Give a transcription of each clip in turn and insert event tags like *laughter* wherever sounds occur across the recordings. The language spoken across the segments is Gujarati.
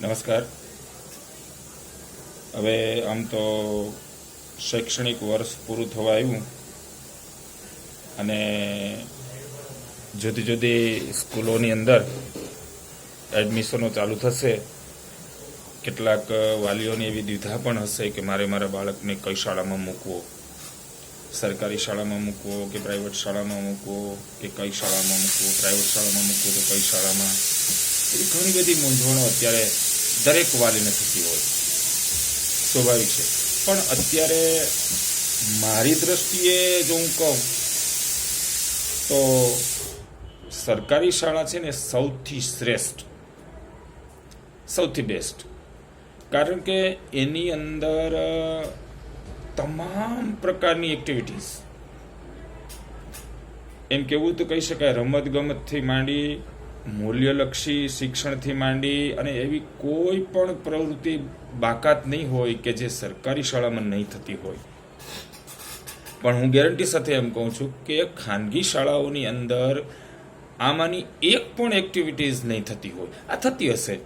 નમસ્કાર. હવે આમ તો શૈક્ષણિક વર્ષ પૂરું થવા આવ્યું અને જુદી જુદી સ્કૂલોની અંદર એડમિશનો ચાલુ થશે. કેટલાક વાલીઓની એવી દ્વિધા પણ હશે કે મારે મારા બાળકને કઈ શાળામાં મૂકવો? સરકારી શાળામાં મૂકવો કે પ્રાઇવેટ શાળામાં મૂકવો કે કઈ શાળામાં મૂકવો? પ્રાઇવેટ શાળામાં મૂકવો તો કઈ શાળામાં? ઘણી બધી મૂંઝવણો અત્યારે દરેક વાલીને થતી હોય સ્વાભાવિક છે. પણ અત્યારે મારી દ્રષ્ટિએ જો હું કહું, તો સરકારી શાળા છે ને સૌથી શ્રેષ્ઠ. સૌથી બેસ્ટ કારણ કે એની અંદર તમામ પ્રકારની એક્ટિવિટીઝ એમ કેવું તો કહી શકાય, રમત ગમતથી માંડી મૂલ્યલક્ષી શિક્ષણથી માંડી અને એવી કોઈ પણ પ્રવૃત્તિ બાકાત નહીં હોય કે જે સરકારી શાળામાં નહીં થતી હોય. પણ હું ગેરંટી સાથે એમ કહું છું કે ખાનગી શાળાઓની અંદર આમાંની એક પણ એક્ટિવિટીઝ નહીં થતી હોય. આ થતી હશે.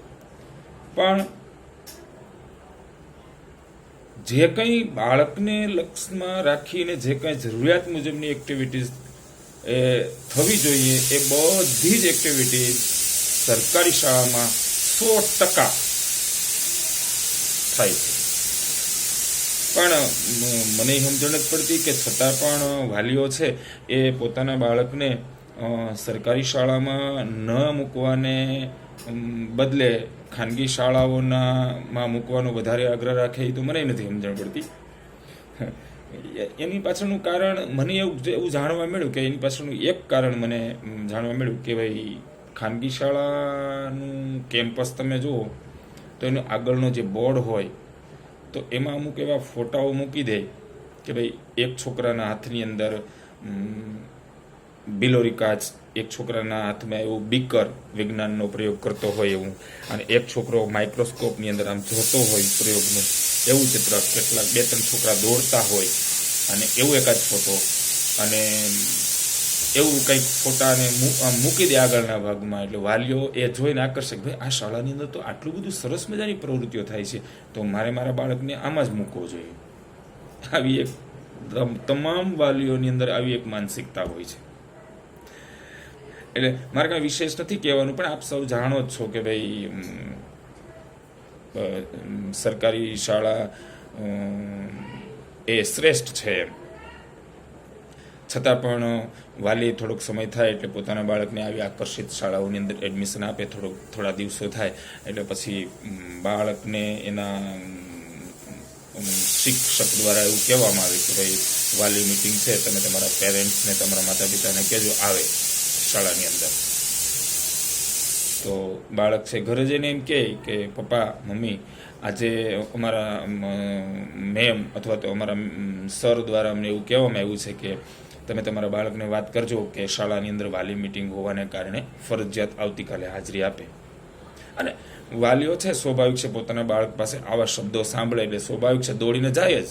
પણ જે કંઈ બાળકને લક્ષમાં રાખીને જે કંઈ જરૂરિયાત મુજબની એક્ટિવિટીઝ એ થવી જોઈએ એ બધી જ એક્ટિવિટી સરકારી શાળામાં સો ટકા થાય છે. પણ મને સમજણ જ પડતી કે છતાં પણ વાલીઓ છે એ પોતાના બાળકને સરકારી શાળામાં ન મૂકવાને બદલે ખાનગી શાળાઓના માં મૂકવાનો વધારે આગ્રહ રાખે એ તો મને નથી સમજણ પડતી. એની પાછળનું કારણ મને એવું એવું જાણવા મળ્યું કે એની પાછળનું એક કારણ મને જાણવા મળ્યું કે ભાઈ, ખાનગી શાળાનું કેમ્પસ તમે જુઓ, તો એનો આગળનો જે બોર્ડ હોય, તો એમાં અમુક એવા ફોટાઓ મૂકી દે કે ભાઈ, એક છોકરાના હાથની અંદર બિલોરી કાચ એક છોકરાના હાથમાં એવું બીકર વિજ્ઞાનનો પ્રયોગ કરતો હોય એવું, અને એક છોકરો માઇક્રોસ્કોપની અંદર આમ જોતો હોય પ્રયોગનું. એવું ચિત્ર કેટલાક બે ત્રણ છોકરા દોડતા હોય અને એવું એકાદ ફોટો. અને એવું કંઈક ફોટાને મૂકી દે આગળના ભાગમાં. એટલે વાલીઓ એ જોઈને આકર્ષક, ભાઈ, આ શાળાની અંદર તો આટલું બધું સરસ મજાની પ્રવૃત્તિઓ થાય છે. તો મારે મારા બાળકને આમાં જ મૂકવો જોઈએ. આવી એક તમામ વાલીઓની અંદર આવી એક માનસિકતા હોય છે. એટલે મારે કાંઈ વિશેષ નથી કહેવાનું, પણ આપ સૌ જાણો જ છો કે ભાઈ સરકારી શાળા એ શ્રેષ્ઠ છે છતાં પણ વાલી થોડોક સમય થાય એટલે પોતાના બાળકને આવી આકર્ષિત શાળાઓની અંદર એડમિશન આપે, થોડોક, થોડા દિવસો થાય એટલે પછી બાળકને એના શિક્ષક દ્વારા એવું કહેવામાં આવે કે ભાઈ, વાલી મિટિંગ છે, તમે તમારા પેરેન્ટ્સને તમારા માતા પિતાને કહેજો, આવે શાળાની અંદર. તો બાળક છે. ઘરે જઈને એમ કહે કે, પપ્પા, મમ્મી, આજે અમારા મેમ અથવા તો અમારા સર દ્વારા અમને એવું કહેવામાં આવ્યું છે કે, તમે તમારા બાળકને વાત કરજો કે શાળાની અંદર વાલી મિટિંગ હોવાને કારણે ફરજિયાત આવતીકાલે હાજરી આપે. અને વાલીઓ છે, સ્વાભાવિક છે, પોતાના બાળક પાસે આવા શબ્દો સાંભળે એટલે સ્વાભાવિક છે, દોડીને જાય જ.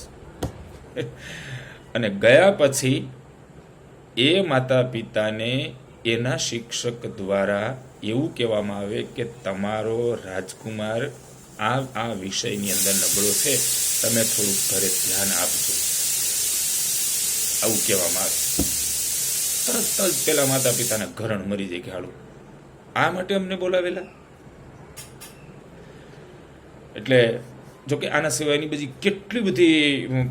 *laughs* અને ગયા પછી એ માતા પિતાને એના શિક્ષક દ્વારા એવું કહેવામાં આવે કે તમારો રાજકુમાર આ આ વિષયની અંદર નબળો છે, તમે થોડુંક ઘરે ધ્યાન આપજો. આવું કહેવામાં આવે. તરત જ પેલા માતા પિતાના ઘરણ મરી જાય હાલું આ માટે અમને બોલાવેલા? એટલે જો કે આના સિવાયની બધી કેટલી બધી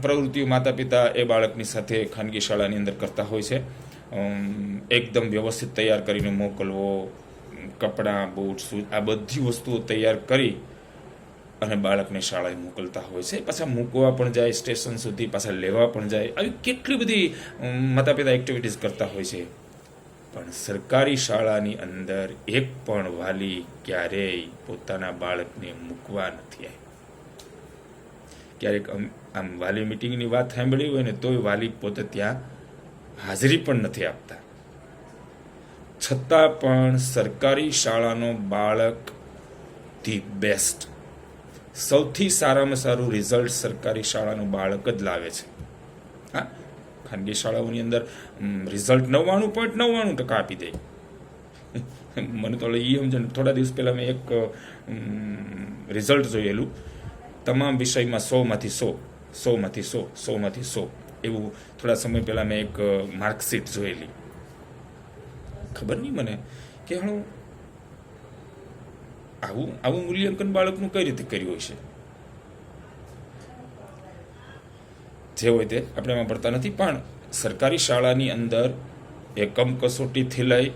પ્રવૃત્તિઓ માતા પિતા એ બાળકની સાથે ખાનગી શાળાની અંદર કરતા હોય છે. એકદમ વ્યવસ્થિત તૈયાર કરીને મોકલવો કપડાં, બૂટ શૂઝ આ બધી વસ્તુઓ તૈયાર કરી અને બાળકને શાળાએ મોકલતા હોય છે. પાછા મૂકવા પણ જાય, સ્ટેશન સુધી પાછા લેવા પણ જાય. આવી કેટલી બધી માતા પિતા એક્ટિવિટીઝ કરતા હોય છે. પણ સરકારી શાળાની અંદર એક પણ વાલી ક્યારેય પોતાના બાળકને મૂકવા નથી આવી. ક્યારેક આમ વાલી મિટિંગની વાત સાંભળી હોય ને, તોય વાલી પોતે ત્યાં હાજરી પણ નથી આપતા. છતાં પણ સરકારી શાળાનો બાળક ધી બેસ્ટ. સૌથી સારામાં સારું રિઝલ્ટ સરકારી શાળાનું બાળક જ લાવે છે. હા, ખાનગી શાળાઓની અંદર રિઝલ્ટ નવ્વાણું પોઈન્ટ નવ્વાણું ટકા આપી દે. મને તો એ સમજણ થોડા દિવસ પહેલાં મેં એક રિઝલ્ટ જોયેલું. તમામ વિષયમાં સોમાંથી સો સોમાંથી સો સોમાંથી સો. એવું થોડા સમય પહેલાં મેં એક માર્કશીટ જોયેલી. ખબર નહીં મને કે હું આવું આવું મૂલ્યાંકન બાળકનું કઈ રીતે કર્યું હશે જે હોય તે આપણે એમાં પડતા નથી, પણ સરકારી શાળાની અંદર એકમ કસોટીથી લઈ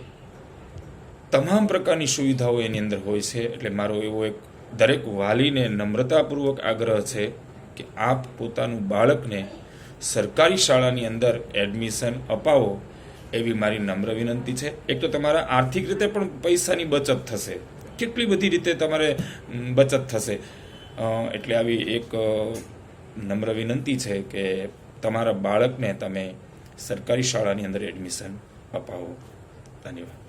તમામ પ્રકારની સુવિધાઓ એની અંદર હોય છે, એટલે મારો એવો એક દરેક વાલીને નમ્રતાપૂર્વક આગ્રહ છે કે આપ પોતાનું બાળકને સરકારી શાળાની અંદર એડમિશન અપાવો એવી મારી નમ્ર વિનંતી છે. એક તો તમારા આર્થિક રીતે પણ પૈસાની બચત થશે. કેટલી બધી રીતે તમારે બચત થશે. એટલે આવી એક નમ્ર વિનંતી છે કે તમારા બાળકને તમે સરકારી શાળાની અંદર એડમિશન અપાવો. ધન્યવાદ.